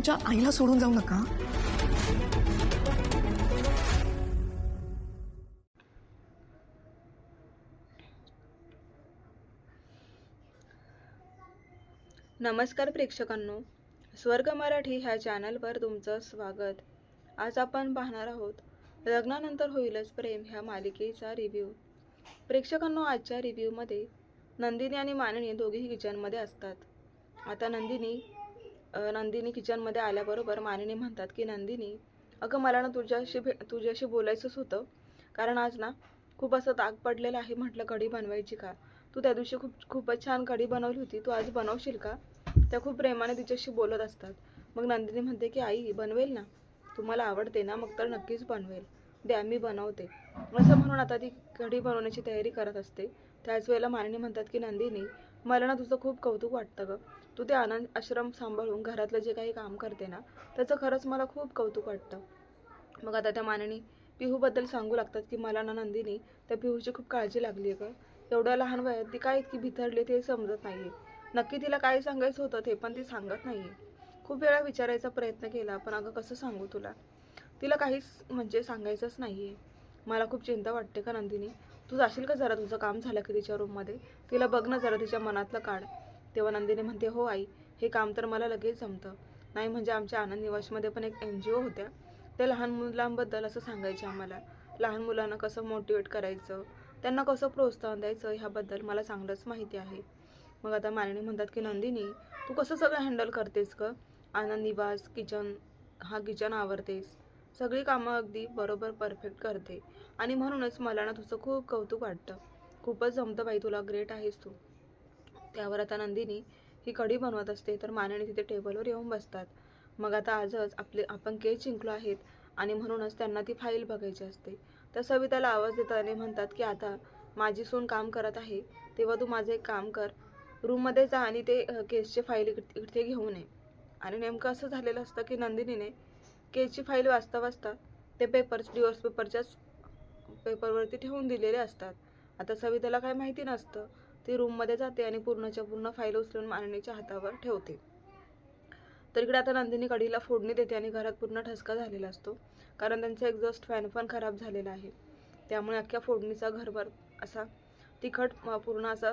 तुमच्या आईला सोडून जाऊ नका. नमस्कार प्रेक्षकांनो. स्वर्ग मराठी ह्या चॅनलवर तुमचं स्वागत. आज आपण पाहणार आहोत लग्नानंतर होईलच प्रेम ह्या मालिकेचा रिव्ह्यू प्रेक्षकांनो आजच्या रिव्ह्यूमध्ये नंदिनी आणि माननी दोघेही किचनमध्ये असतात. आता नंदिनी नंदिनी किचनमध्ये आल्याबरोबर मानिनी म्हणतात की नंदिनी अगं मला ना तुझ्याशी भे तुझ्याशी बोलायचंच होतं. कारण आज ना खूप असं ताक पडलेलं आहे म्हटलं कढी बनवायची का? तू त्या दिवशी खूप खूपच छान कढी बनवली होती. तू आज बनवशील का? त्या खूप प्रेमाने तिच्याशी बोलत असतात. मग नंदिनी म्हणते की आई बनवेल ना? तुम्हाला आवडते ना मग तर नक्कीच बनवेल. द्या मी बनवते. असं म्हणून आता ती कढी बनवण्याची तयारी करत असते. त्याच वेळेला मानिनी म्हणतात की नंदिनी मला ना तुझं खूप कौतुक वाटतं गं. तू ते आनंद आश्रम सांभाळून घरातलं जे काही काम करते ना त्याचं खरंच मला खूप कौतुक वाटतं. मग आता त्या मानिनी पिहूबद्दल सांगू लागतात की मला ना नंदिनी त्या पिहूची खूप काळजी लागली आहे गं. एवढ्या लहान वयात ती काय इतकी भितरली ते समजत नाही आहे नक्की तिला काय सांगायचं होतं ते पण ती सांगत नाही आहे खूप वेळा विचारायचा प्रयत्न केला पण अगं कसं सांगू तुला? तिला काहीच म्हणजे सांगायचंच नाही आहे मला खूप चिंता वाटते का नंदिनी. तू जाशील का जरा तुझं काम झालं की तिच्या रूममध्ये तिला बघ ना जरा तिच्या मनातलं काढ. तेव्हा नंदिनी म्हणते हो आई हे काम तर मला लगेच जमतं. नाही म्हणजे आमच्या आनंद निवासमध्ये पण एक एन जी ओ होत्या. त्या लहान मुलांबद्दल असं सांगायचे आम्हाला. लहान मुलांना कसं मोटिवेट करायचं? त्यांना कसं प्रोत्साहन द्यायचं? ह्याबद्दल मला चांगलंच माहिती आहे. मग आता मालिनी म्हणतात की नंदिनी तू कसं सगळं हँडल करतेस ग? आनंद निवास किचन हा किचन आवरतेस. सगळी कामं अगदी बरोबर परफेक्ट करते. आणि म्हणूनच मला ना तुझं खूप कौतुक वाटतं. खूपच जमतं बाई तुला ग्रेट आहेस तू. त्यावर आता नंदिनी ही कढी बनवत असते तर मानेने तिथे टेबलवर येऊन बसतात. मग आता आजच आपले आपण केस जिंकलो आहेत आणि म्हणूनच त्यांना ती फाईल बघायची असते. तर सविताला आवाज देताना म्हणतात की आता माझी सून काम करत आहे तेव्हा तू माझं एक काम कर. रूममध्ये जा आणि ते केसचे फाईल इकडे इथे घेऊन ये. आणि नेमकं असं झालेलं असतं की नंदिनीने केची फाईल वाचता वाचता ते पेपर्स डिवोर्स पेपरच्याच पेपरवरती ठेवून दिलेले असतात. आता सविताला काय माहिती नसतं. ती रूममध्ये जाते आणि पूर्णच्या पूर्ण फाईल उचलून माननीच्या हातावर ठेवते. तर इकडे आता नंदिनी कढीला फोडणी देते आणि घरात पूर्ण ठसका झालेला असतो. कारण त्यांचा एक्झॉस्ट फॅन पण खराब झालेला आहे. त्यामुळे अख्ख्या फोडणीचा घरभर असा तिखट पूर्ण असा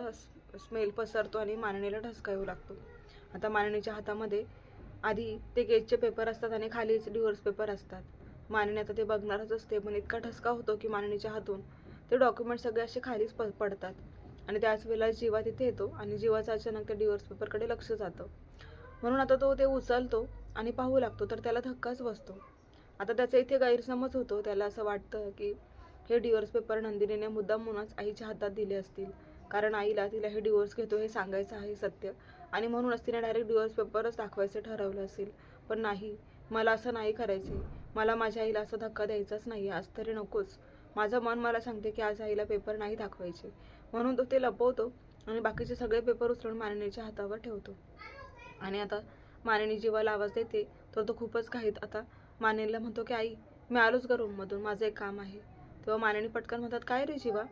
स्मेल पसरतो आणि मानणीला ठसका येऊ लागतो. आता मानणीच्या हातामध्ये आधी ते गेटचे पेपर असतात आणि खालीच डिवोर्स पेपर असतात. मानणी आता ते बघणारच असते पण इतका ठसका होतो की माननीच्या हातून. ते डॉक्युमेंट सगळे असे खालीच प पडतात. आणि त्याच वेळेला जीवा तिथे येतो आणि जीवाचं अचानक त्या डिवोर्स पेपरकडे लक्ष जातं. म्हणून आता तो ते उचलतो आणि पाहू लागतो तर त्याला धक्काच बसतो. आता त्याचा इथे गैरसमज होतो. त्याला असं वाटतं की हे डिवोर्स पेपर नंदिनीने मुद्दाम म्हणूनच आईच्या हातात दिले असतील. कारण आईला तिला हे डिवोर्स घेतो हे सांगायचं आहे सत्य. आणि म्हणूनच तिने डायरेक्ट डिवोर्स पेपरच दाखवायचं ठरवलं असेल. पण नाही मला असं नाही करायचे मला माझ्या आईला असा धक्का द्यायचाच नाही आज तरी नकोच. माझं मन मला सांगते की आज आईला पेपर नाही दाखवायचे. म्हणून तो ते लपवतो आणि बाकीचे सगळे पेपर उचलून माननीच्या हातावर ठेवतो. आणि आता मानेनी जीवाला आवाज देते तर तो खूपच घाईत आता मानेला म्हणतो की आई मी आलोच ग रूममधून माझं एक काम आहे. तेव्हा मानेनी पटकन म्हणतात काय रे जीवा?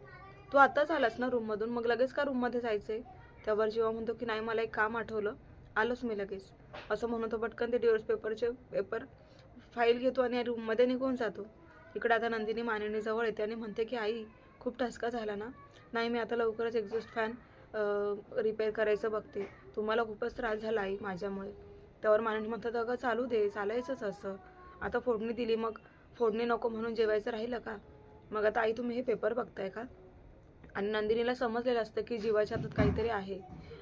तू आत्ताच आलास ना रूममधून मग लगेच का रूममध्ये जायचं आहे त्यावर जेव्हा म्हणतो की नाही मला एक काम आठवलं आलोच मी लगेच. असं म्हणून तो पटकन ते डिवोर्स पेपरचे पेपर फाईल घेतो आणि रूममध्ये निघून जातो. इकडे आता नंदिनी मानिनीजवळ येते आणि म्हणते की आई खूप ठसका झाला ना? नाही मी आता लवकरच एक्झॉस्ट फॅन रिपेअर करायचं बघते. तुम्हाला खूपच त्रास झाला आई माझ्यामुळे. त्यावर माननी म्हणतात अगं चालू दे चालायचंच असं. आता फोडणी दिली मग फोडणी नको म्हणून जेवायचं राहिलं का? मग आता आई तुम्ही हे पेपर बघताय का? आणि नंदिनीला समजलेलं असतं की जीवाच्या हातात काहीतरी आहे.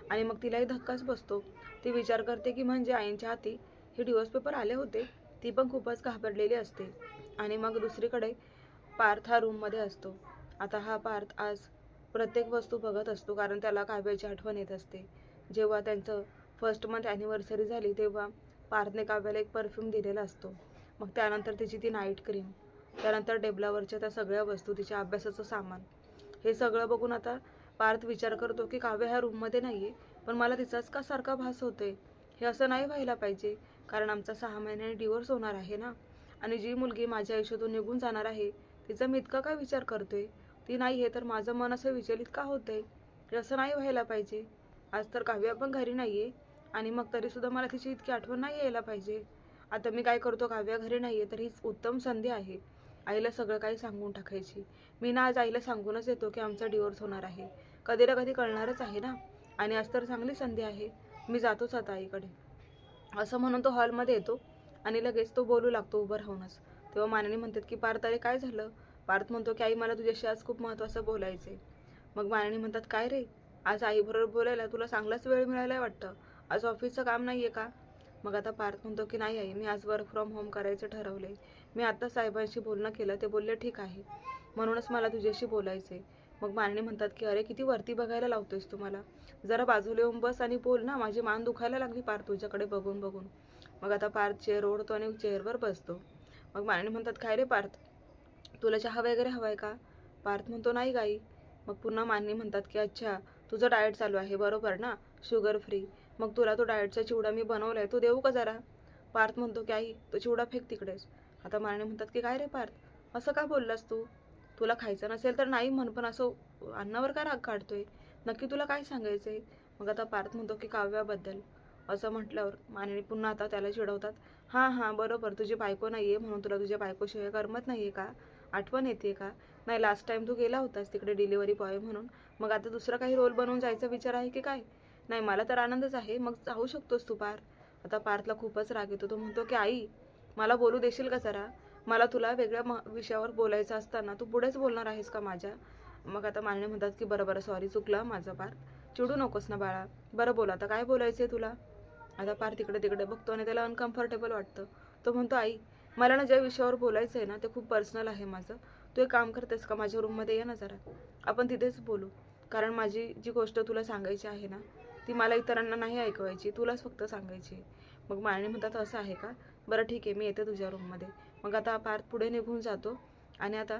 आणि मग तिलाही धक्काच बसतो. ती विचार करते की म्हणजे आईंच्या हाती हे डिवोर्स पेपर आले होते. ती पण खूपच घाबरलेली असते. आणि मग दुसरीकडे पार्थ हा रूममध्ये असतो. आता हा पार्थ आज प्रत्येक वस्तू बघत असतो कारण त्याला काव्याची आठवण येत असते. जेव्हा त्यांचं फर्स्ट मंथ ॲनिव्हर्सरी झाली तेव्हा पार्थने काव्याला एक परफ्यूम दिलेला असतो. मग त्यानंतर तिची ती नाईट क्रीम त्यानंतर टेबलावरच्या त्या सगळ्या वस्तू तिच्या अभ्यासाचं सामान. हे सगळं बघून आता पार्थ विचार करतो की काव्य ह्या रूममध्ये नाही आहे पण मला तिचाच का सारखा भास होतोय. हे असं नाही व्हायला पाहिजे कारण आमचा सहा महिन्याने डिवोर्स होणार आहे ना. आणि जी मुलगी माझ्या आयुष्यातून निघून जाणार आहे तिचा मी इतका काय विचार करतोय? ती नाही आहे तर माझं मन असं विचलित का होतंय? हे असं नाही व्हायला पाहिजे. आज तर काव्य पण घरी नाही आहे आणि मग तरीसुद्धा मला तिची इतकी आठवण नाही यायला पाहिजे. आता मी काय करतो काव्या घरी नाही आहे तर हीच उत्तम संधी आहे. आईला सगळं काही सांगून टाकायची. मी ना आज आईला सांगूनच येतो की आमचा डिवोर्स होणार आहे. कधी ना कधी कळणारच आहे ना. आणि आज तर चांगली संधी आहे. मी जातोच आता आईकडे. असं म्हणून तो हॉलमध्ये येतो आणि लगेच तो बोलू लागतो उभं राहूनच. तेव्हा माननी म्हणतात की पार्थ अरे काय झालं? पार्थ म्हणतो की आई मला तुझ्याशी आज खूप महत्त्वाचं बोलायचं आहे मग माननी म्हणतात काय रे? आज आईबरोबर बोलायला तुला चांगलाच वेळ मिळायला वाटतं? आज ऑफिसचं काम नाही आहे का? मग आता पार्थ म्हणतो की नाही आई मी आज वर्क फ्रॉम होम करायचं ठरवलंय. मी आता साहेबांशी बोलणं केलं ते बोलले ठीक आहे. म्हणूनच मला तुझ्याशी बोलायचे मग माननी म्हणतात की अरे किती वरती बघायला लावतोयस तुम्हाला जरा बाजूला येऊन बस आणि बोल ना. माझी मान दुखायला लागली पार तुझ्याकडे बघून बघून. मग आता पार्थ चेअर ओढतो आणि चेअरवर बसतो. मग माननी म्हणतात काय रे पार्थ? तुला चहा वगैरे हवाय का? पार्थ म्हणतो नाही गाई. मग पुन्हा मानणी म्हणतात की अच्छा तुझं डाएट चालू आहे बरोबर ना? Sugar free. मग तुला तो डाएटचा चिवडा मी बनवलाय. तू देऊ का जरा? पार्थ म्हणतो की आई तो चिवडा फेक तिकडेच. आता मारणे म्हणतात की काय रे पार्थ? असं का बोललास तू? तुला खायचं नसेल तर नाही म्हण पण असं अन्नावर का राग काढतोय? नक्की तुला काय सांगायचंय? मग आता पार्थ म्हणतो की काव्याबद्दल. असं म्हटल्यावर मानेने पुन्हा आता त्याला चिडवतात हां हां बरोबर तुझी बायको नाही आहे म्हणून तुला तुझ्या बायकोशिवाय करमत नाही आहे का? आठवण येते का? नाही लास्ट टाइम तू गेला होतास तिकडे डिलिव्हरी बॉय म्हणून. मग आता दुसरा काही रोल बनवून जायचा विचार आहे की काय? नाही मला तर आनंदच आहे मग जाऊ शकतोस तू पार आता पार्थला खूपच राग येतो तो म्हणतो की आई मला बोलू देशील का जरा? मला तुला वेगळ्या म विषयावर बोलायचं असताना तू पुढेच बोलणार आहेस का माझ्या? मग आता मान्य म्हणतात की बरं बरं सॉरी चुकलं माझं पार. चिडू नकोस ना बाळा. बरं बोला आता काय बोलायचं आहे तुला? आता पार तिकडे तिकडे बघतो आणि त्याला अनकम्फर्टेबल वाटतं. तो म्हणतो आई मला ना ज्या विषयावर बोलायचं आहे ना ते खूप पर्सनल आहे माझं. तू एक काम करतेस का? माझ्या रूममध्ये ये ना जरा. आपण तिथेच बोलू. कारण माझी जी गोष्ट तुला सांगायची आहे ना ती मला इतरांना नाही ऐकवायची. तुलाच फक्त सांगायची मग माळणी म्हणतात असं आहे का? बरं ठीक आहे मी येते तुझ्या रूममध्ये मग आता पार्थ पुढे निघून जातो आणि आता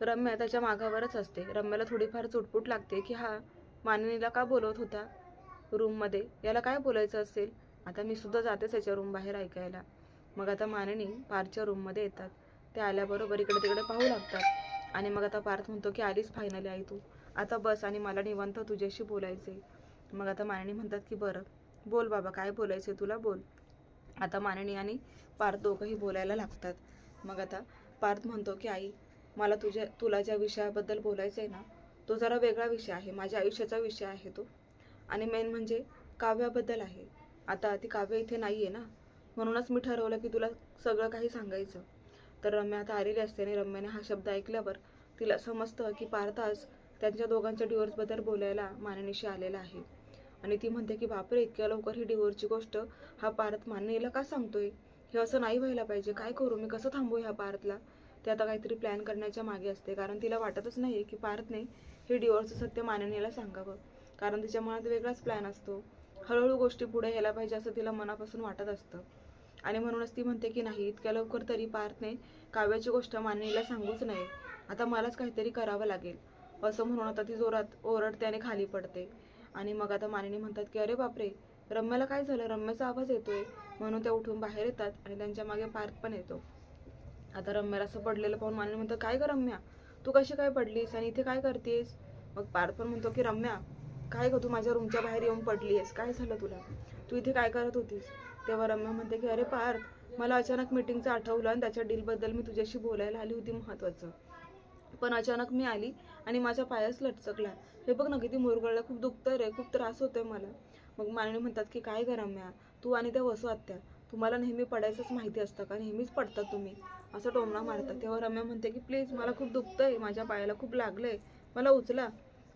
रम्या त्याच्या मागावरच असते. रम्याला थोडीफार चुटपुट लागते की हा माननीला का बोलवत होता रूममध्ये याला काय बोलायचं असेल? आता मी सुद्धा जातेच याच्या रूम बाहेर ऐकायला. मग आता माननी पार्थच्या रूममध्ये येतात. ते आल्याबरोबर इकडे तिकडे पाहू लागतात. आणि मग आता पार्थ म्हणतो की आलीच फायनली आई तू. आता बस आणि मला निवांत तुझ्याशी बोलायचे मग आता माननी म्हणतात की बरं. बोल बाबा काय बोलायचं तुला? बोल. आता माननी आणि पार्थ दोघंही बोलायला लागतात. मग आता पार्थ म्हणतो की आई मला तुझ्या तुला ज्या विषयाबद्दल बोलायचं आहे ना तो जरा वेगळा विषय आहे. माझ्या आयुष्याचा विषय आहे तो. आणि मेन म्हणजे काव्याबद्दल आहे. आता ती काव्य इथे नाही आहे ना. म्हणूनच मी ठरवलं की तुला सगळं काही सांगायचं. तर रम्या आता आलेली असते आणि रम्याने हा शब्द ऐकल्यावर तिला समजतं की पार्थ आज त्यांच्या दोघांच्या डिवोर्सबद्दल बोलायला माननीशी आलेला आहे. आणि ती म्हणते की बापरे इतक्या लवकर ही डिवोर्सची गोष्ट हा पार्थ मान्यला का सांगतोय? हे असं नाही व्हायला पाहिजे. काय करू? मी कसं थांबू ह्या पार्थला? ते आता काहीतरी प्लॅन करण्याच्या मागे असते. कारण तिला वाटतच नाही की पार्थने हे डिवोर्सचं सत्य माननीला सांगावं. कारण तिच्या मनात वेगळाच प्लॅन असतो. हळूहळू गोष्टी पुढे यायला पाहिजे असं तिला मनापासून वाटत असतं. आणि म्हणूनच ती म्हणते की नाही इतक्या लवकर तरी पार्थने काव्याची गोष्ट माननीला सांगूच नये. आता मलाच काहीतरी करावं लागेल. असं म्हणून आता ती जोरात ओरडते आणि खाली पडते. आणि मग आता मानिनी म्हणतात की अरे बापरे रम्याला काय झालं? रम्याचा आवाज येतोय. म्हणून त्या उठून बाहेर येतात आणि त्यांच्या मागे पार्थ पण येतो. आता रम्याला असं पडलेलं पाहून मानिनी म्हणतात काय ग रम्या? तू कशी काय पडलीस आणि इथे काय करतेस? मग पार्थ पण म्हणतो की रम्या काय ग तू माझ्या रूमच्या बाहेर येऊन पडली आहेस काय झालं तुला? तू इथे काय करत होतीस? तेव्हा रम्या म्हणते की अरे पार्थ मला अचानक मीटिंगचं आठवलं आणि त्याच्या डीलबद्दल मी तुझ्याशी बोलायला आली होती महत्त्वाचं पण अचानक मी आली आणि माझ्या पायाच लटचकला. हे बघ ना किती मुरगळला खूप दुखतं रे खूप त्रास होतोय मला. मग मानणी म्हणतात की काय ग रम्या तू आणि त्या वसू आत्या तुम्हाला नेहमी पडायचंच माहिती असतं का? नेहमीच पडतात तुम्ही. असं टोमणा मारतात. तेव्हा रम्या म्हणते की प्लीज मला खूप दुखतंय माझ्या पायाला खूप लागलंय मला उचला.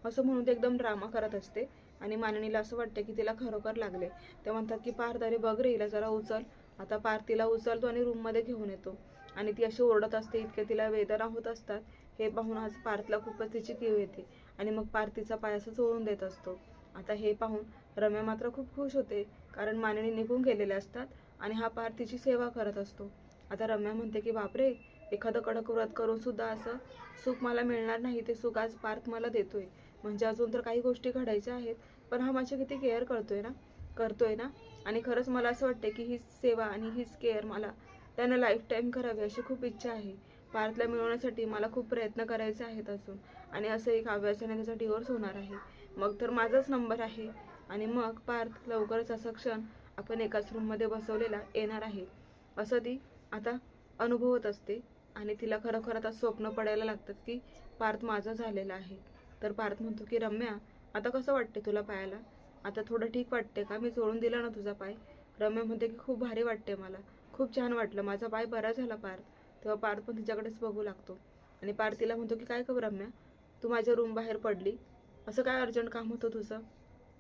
असं म्हणून ते एकदम ड्रामा करत असते. आणि माननीला असं वाटतं की तिला खरोखर लागले ते म्हणतात की पार अरे बघ रे हिला जरा उचल. आता पार तिला उचलतो आणि रूममध्ये घेऊन येतो. आणि ती अशी ओरडत असते इतक्या तिला वेदना होत असतात. हे पाहून आज पार्थला खूपच तिची कीव येते. आणि मग पार्थ तिचा पाय असं चोळून देत असतो. आता हे पाहून रम्या मात्र खूप खुश होते कारण मानणी निघून गेलेले असतात आणि हा पार्थ तिची सेवा करत असतो. आता रम्या म्हणते की बापरे एखादं कडक व्रत करून सुद्धा असं सुख मला मिळणार नाही ते सुख आज पार्थ मला देतोय. म्हणजे अजून तर काही गोष्टी घडायच्या आहेत पण हा माझी किती केअर करतोय ना? करतोय ना? आणि खरंच मला असं वाटते की ही सेवा आणि हीच केअर मला त्यानं लाईफ टाईम करावी अशी खूप इच्छा आहे. पार्थला मिळवण्यासाठी मला खूप प्रयत्न करायचे आहेत अजून. आणि असं एक अभ्यासाने त्याचा डिवोर्स होणार आहे. मग तर माझाच नंबर आहे. आणि मग पार्थ लवकरच असं क्षण आपण एकाच रूममध्ये बसवलेला येणार आहे. असं ती आता अनुभवत असते. आणि तिला खरोखर आता स्वप्न पडायला लागतात की पार्थ माझा झालेला आहे. तर पार्थ म्हणतो की रम्या आता कसं वाटते तुला पायाला आता थोडं ठीक वाटते का? मी सोडून दिला ना तुझा पाय? रम्या म्हणते की खूप भारी वाटते मला. खूप छान वाटलं. माझा पाय बरा झाला पार्थ. तेव्हा पार्थ पण तिच्याकडेच बघू लागतो. आणि पार्थ तिला म्हणतो की काय करू रम्या? तू माझ्या रूम बाहेर पडली. असं काय अर्जंट काम होतं तुझं?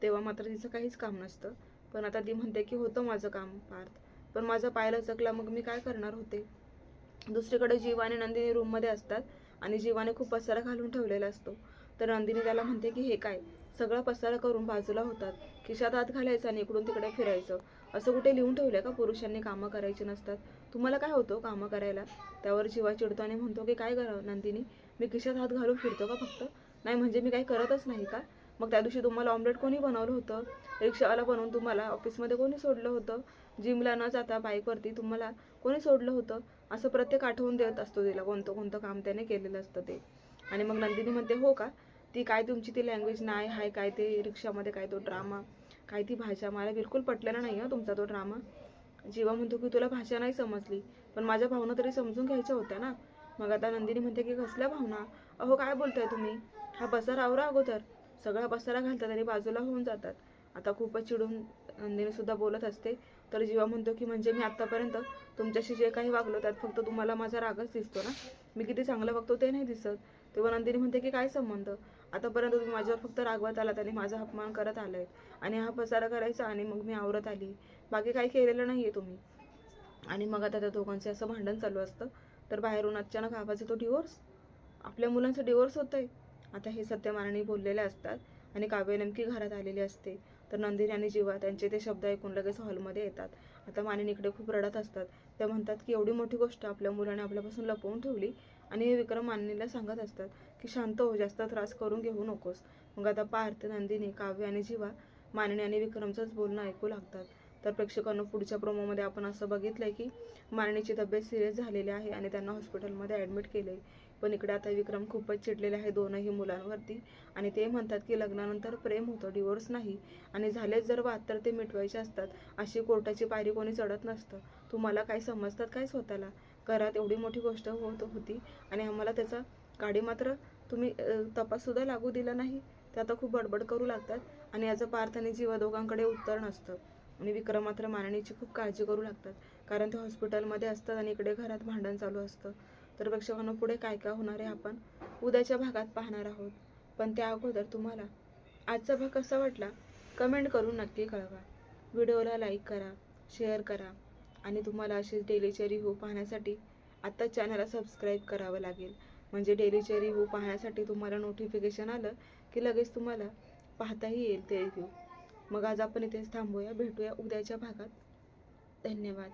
तेव्हा मात्र तिचं काहीच काम नसतं. पण आता ती म्हणते की होतं माझं काम पार्थ. पण माझा पाय लचकला मग मी काय करणार होते? दुसरीकडे जीव आणि नंदिनी रूममध्ये असतात आणि जीवाने खूप पसारा घालून ठेवलेला असतो. तर नंदिनी त्याला म्हणते की हे काय? सगळा पसारा करून बाजूला होतात. खिशात हात घालायचा आणि इकडून तिकडे फिरायचं. असं कुठे लिहून ठेवलं का? पुरुषांनी कामं करायची नसतात. तुम्हाला काय होतं कामं करायला? त्यावर जीवा चिडतो आणि म्हणतो की काय करावं नंदिनी? मी खिशात हात घालून फिरतो का फक्त? नाही म्हणजे मी काही करतच नाही का? मग त्या दिवशी तुम्हाला ऑमलेट कोणी बनवलं होतं? रिक्षावाला बनवून तुम्हाला ऑफिसमध्ये कोणी सोडलं होतं? जिमला न जाता बाईकवरती तुम्हाला कोणी सोडलं होतं? असं प्रत्येक आठवून देत असतो तिला कोणतं कोणतं काम त्याने केलेलं असतं ते. आणि मग नंदिनी म्हणते हो का? ती काय तुमची ती लँग्वेज नाही हाय काय ते रिक्षामध्ये काय तो ड्रामा काय ती भाषा मला बिलकुल पटलेला नाही हो तुमचा तो ड्रामा जीवा म्हणतो की तुला भाषा नाही समजली पण माझ्या भावना तरी समजून घ्यायच्या होत्या ना. मग आता नंदिनी म्हणते की कसल्या भावना? अहो काय बोलताय तुम्ही? हा पसारा आवरा अगोदर. सगळा पसारा घालतात आणि बाजूला होऊन जातात. आता खूपच चिडून नंदिनी सुद्धा बोलत असते. तर जीवा म्हणतो की म्हणजे मी आत्तापर्यंत तुमच्याशी जे काही वागलो त्यात फक्त तुम्हाला माझा रागच दिसतो ना. मी किती चांगलं वागतो ते नाही दिसत. तेव्हा नंदिनी म्हणते की काय संबंध? आतापर्यंत तुम्ही माझ्यावर फक्त रागवत आलात आणि माझा अपमान करत आलाय. आणि हा पसारा करायचा आणि मग मी आवरत आली. बाकी काही केलेलं नाही आहे तुम्ही. आणि मग आता त्या दोघांचे असं भांडण चालू असतं. तर बाहेरून अचानक आवाज येतो डिवोर्स आपल्या मुलांचं डिवोर्स होत आहे आता हे सत्यमानाने बोललेले असतात आणि काव्य नेमकी घरात आलेली असते. तर नंदिनी आणि जीवा त्यांचे ते शब्द ऐकून लगेच हॉलमध्ये येतात. आता मानिनीकडे खूप रडत असतात. त्या म्हणतात की एवढी मोठी गोष्ट आपल्या मुलाने आपल्यापासून लपवून ठेवली आणि हे विक्रम माननीला सांगत असतात की शांत हो जास्त त्रास करून घेऊ नकोस. मग आता पार्थ नंदिनी काव्य आणि जीवा मानिनी आणि विक्रमचंच बोलणं ऐकू लागतात. तर प्रेक्षकांना पुढच्या प्रोमोमध्ये आपण असं बघितलंय की मानिनीची तब्येत सिरियस झालेली आहे आणि त्यांना हॉस्पिटलमध्ये ॲडमिट केले पण इकडे आता विक्रम खूपच चिडलेले आहे दोनही मुलांवरती. आणि ते म्हणतात की लग्नानंतर प्रेम होतं डिवोर्स नाही. आणि झालेच जर वाद तर ते मिटवायचे असतात. अशी कोर्टाची पायरी कोणी चढत नसतं. तुम्हाला काय समजतात काय स्वतःला? घरात एवढी मोठी गोष्ट होत होती आणि आम्हाला त्याचा गाडी मात्र तुम्ही तपाससुद्धा लागू दिला नाही. ते आता खूप बडबड करू लागतात आणि याचं पार्थ आणि जीवा दोघांकडे उत्तर नसतं. आणि विक्रम मात्र मारणीची खूप काळजी करू लागतात. कारण ते हॉस्पिटलमध्ये असतात आणि इकडे घरात भांडण चालू असतं. तर प्रेक्षकांना पुढे काय काय होणार आहे आपण उद्याच्या भागात पाहणार आहोत. पण त्या अगोदर तुम्हाला आजचा भाग कसा वाटला कमेंट करून नक्की कळवा. व्हिडिओला लाईक करा शेअर करा आणि तुम्हाला असे डेलीचे रिव्ह्यू पाहण्यासाठी आत्ता चॅनलला सबस्क्राईब करावं लागेल. म्हणजे डेलीचे रिव्ह्यू पाहण्यासाठी तुम्हाला नोटिफिकेशन आलं की लगेच तुम्हाला पाहताही येईल ते रिव्ह्यू मग आज आपण इथेच थांबूया. भेटूया उद्याच्या भागात. धन्यवाद.